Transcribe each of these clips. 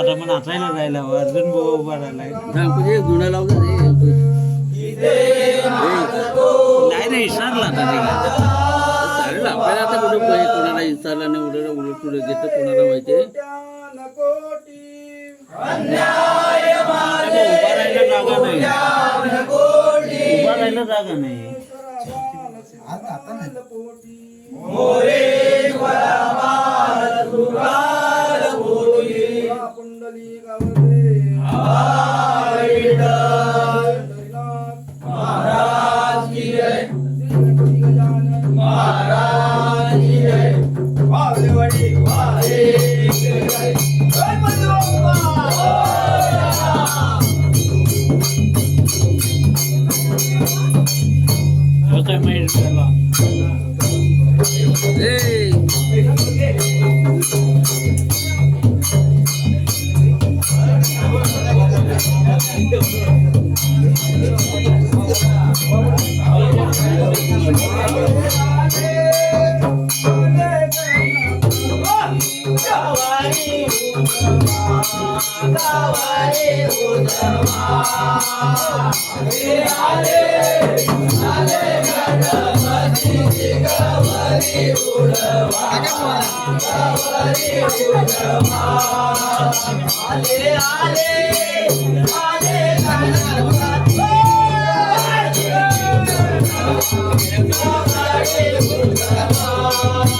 पण नाचायला जायला अर्जुन भाऊ उभा राहिलाय. म्हणजे गुन्हा लावला नाही नाही विसरला आता ते काय. चालेल आपल्याला आता कुठे पाहिजे कोणाला इन्स्टाला नाही उडलं उलट पुढे घेतं कोणाला माहिती आहे? आता उभा राहायला जागा नाही. उभा राहायला जागा नाही. పుండలీకవదే little bit. गावारे उदवा हरे हरे हरे गणपति जी गावारे उड़वा गावारे उड़वा हरे हरे हरे गणपति गावारे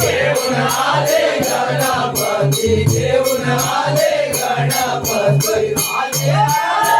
દેવનાલે ગણપતિ દેવનાલે ગણપતિ આજે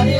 Hare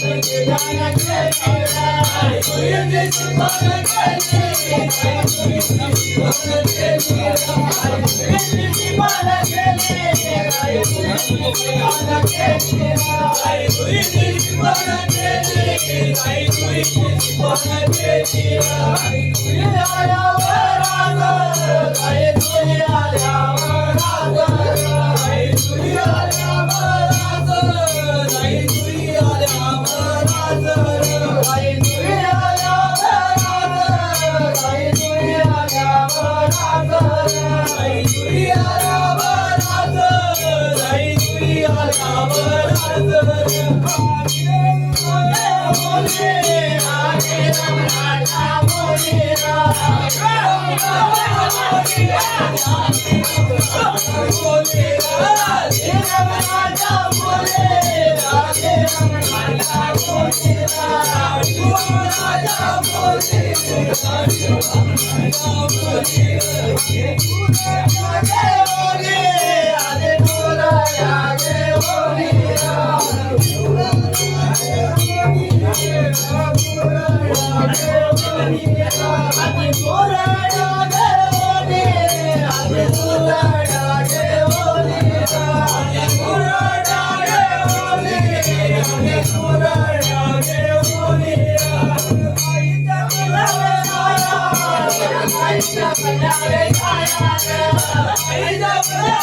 I Yeah.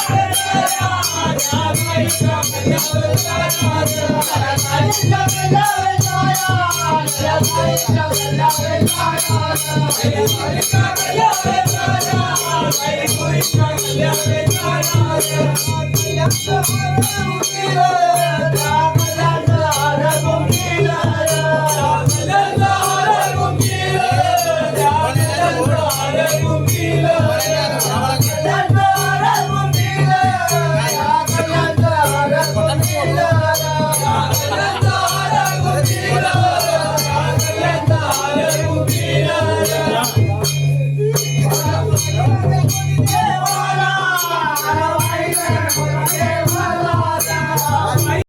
Hey, Yeah.